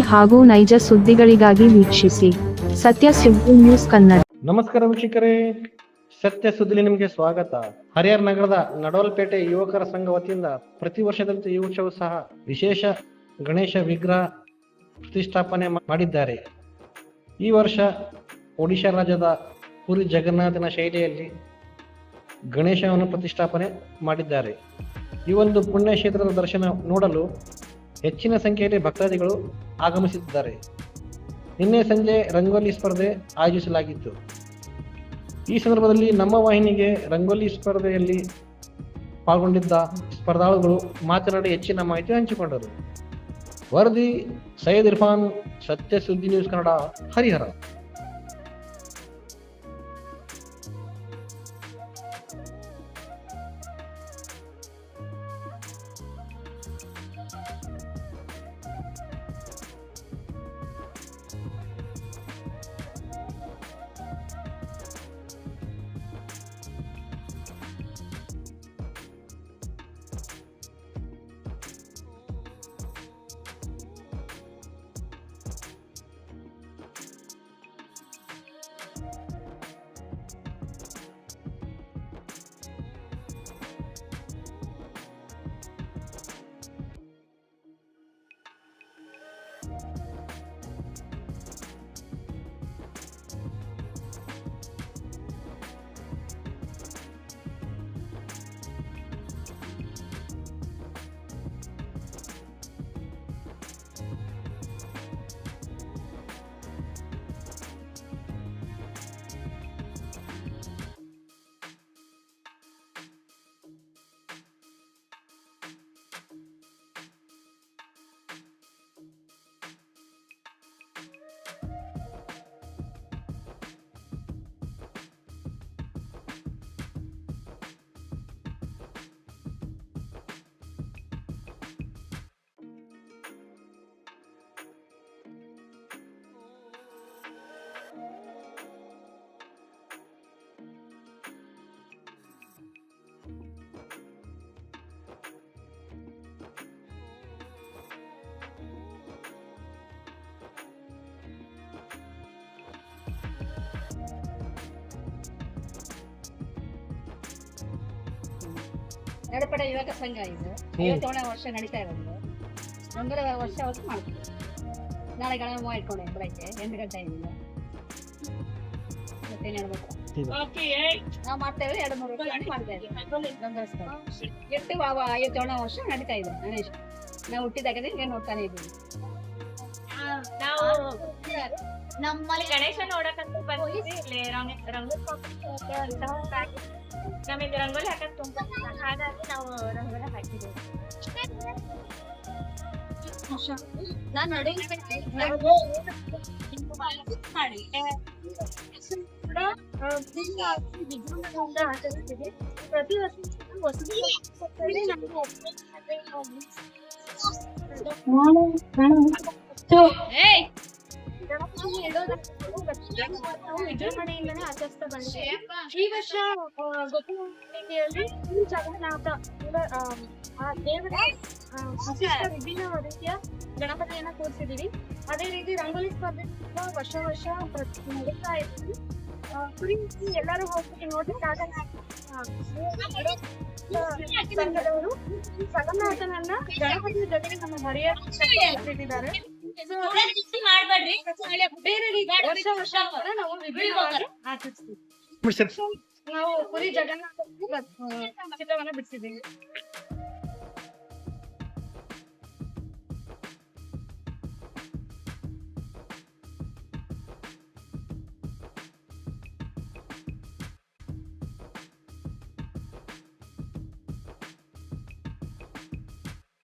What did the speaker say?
ಹಾಗೂ ನೈಜ ಸುದ್ದಿಗಳಿಗಾಗಿ ವೀಕ್ಷಿಸಿ ಸತ್ಯ ಸುದ್ದಿ ನ್ಯೂಸ್ ಕನ್ನಡ. ನಮಸ್ಕಾರ ವೀಕ್ಷಕರೇ. ಸತ್ಯ ಸುದ್ದಿಲಿ ನಿಮಗೆ ಸ್ವಾಗತ. ಹರಿಹರ ನಗರದ ನಡವಲ್ಪೇಟೆ ಯುವಕರ ಸಂಘ ವತಿಯಿಂದ ಪ್ರತಿ ವರ್ಷದಂತೆ ಈ ಉತ್ಸವ ಸಹ ವಿಶೇಷ ಗಣೇಶ ವಿಗ್ರಹ ಪ್ರತಿಷ್ಠಾಪನೆ ಮಾಡಿದ್ದಾರೆ. ಈ ವರ್ಷ ಒಡಿಶಾ ರಾಜ್ಯದ ಪುರಿ ಜಗನ್ನಾಥನ ಶೈಲಿಯಲ್ಲಿ ಗಣೇಶವನ್ನು ಪ್ರತಿಷ್ಠಾಪನೆ ಮಾಡಿದ್ದಾರೆ. ಈ ಒಂದು ಪುಣ್ಯ ಕ್ಷೇತ್ರದ ದರ್ಶನ ನೋಡಲು ಹೆಚ್ಚಿನ ಸಂಖ್ಯೆಯಲ್ಲಿ ಭಕ್ತಾದಿಗಳು ಆಗಮಿಸಿದ್ದಾರೆ ನಿನ್ನೆ ಸಂಜೆ ರಂಗೋಲಿ ಸ್ಪರ್ಧೆ ಆಯೋಜಿಸಲಾಗಿತ್ತು. ಈ ಸಂದರ್ಭದಲ್ಲಿ ನಮ್ಮ ವಾಹಿನಿಗೆ ರಂಗೋಲಿ ಸ್ಪರ್ಧೆಯಲ್ಲಿ ಪಾಲ್ಗೊಂಡಿದ್ದ ಸ್ಪರ್ಧಾಳುಗಳು ಮಾತನಾಡಿ ಹೆಚ್ಚಿನ ಮಾಹಿತಿ ಹಂಚಿಕೊಂಡರು. ವರದಿ Syed Irfan Satya Suddi news Kannada, Harihar. ನಡಪಡ ಯುವಕ ಸಂಘ ಇದು. ಐವತ್ತೇಳನೇ ವರ್ಷ ನಡೀತಾ ಇರೋದು. ಒಂದರ ವರ್ಷ ಹೊತ್ತು ಮಾಡ್ತೀವಿ. ನಾಳೆ ಗಣ ಹೂವು ಇಟ್ಕೊಂಡೆ ಬೆಳಗ್ಗೆ ಎಂಟು ಗಂಟೆ ಇಂದ ಮತ್ತೇನು ಹೇಳ್ಬೇಕು? ನಾವು ಮಾಡ್ತೇವೆ ಎರಡು ಮೂರು ವರ್ಷ ಮಾಡ್ತಾ ಇದ್ದೀವಿ. ಎಷ್ಟು ಐವತ್ತೇಳನೇ ವರ್ಷ ನಡೀತಾ ಇದೆ ಗಣೇಶ. ನಾವು ಹುಟ್ಟಿದಾಗದೇ ನೋಡ್ತಾನೆ ಇದ್ದೀವಿ. ನಾವು ನಮ್ಮಲ್ಲಿ ಗಣೇಶ ನೋಡಕಂತ ಬಂದಿದ್ವಿ. ಇಲ್ಲಿ ರಂಗ ರಂಗೋಲಿ ನಮಗೆ ರಂಗೋಲಿ ಹಾಕಕ್ ತುಂಬಾ ಇಷ್ಟ. ಹಾಗಾಗಿ ನಾವು ರಂಗೋಲಿ ಹಾಕಿದ್ದೀವಿ ನಾನು ನೋಡಿ ಮಾಡಿ ಕೂಡ ಆ, ದಿನ ವಿಜೃಂಭಣೆಯಿಂದ ಆಚರಿಸ್ತೀವಿ ಪ್ರತಿ ವರ್ಷ ಹೊಸದು ಗಣಪತಿ ನಾವು ಬಂದಿದ್ದೀವಿ ಈ ವರ್ಷ ಜಗನ್ನಾಥ ಇವ, ಆ, ದೇವರ ರೀತಿಯ ಗಣಪತಿಯನ್ನ ಕೂರಿಸಿದೀವಿ ಅದೇ ರೀತಿ ರಂಗೋಲಿ ಸ್ಪರ್ಧೆ ವರ್ಷ ವರ್ಷ ನಡೀತಾ ಕುರಿ ಎಲ್ಲರೂ ಹೋಗ್ಬಿಟ್ಟು ನೋಡಿ ಸಂಘದವರು ಜಗನ್ನಾಥನನ್ನ ಗಣಪತಿಯ ಜೊತೆಗೆ ನಮ್ಮ ಬೇರೆ ರೀತಿ ವರ್ಷ ವರ್ಷ ನಾವು ಆಚರಿಸ್ತೀವಿ ನಾವು ಪುರಿ ಜಗನ್ನಾಥ ಚಿತ್ರವನ್ನ ಬಿಡಿಸಿದ್ದೀವಿ.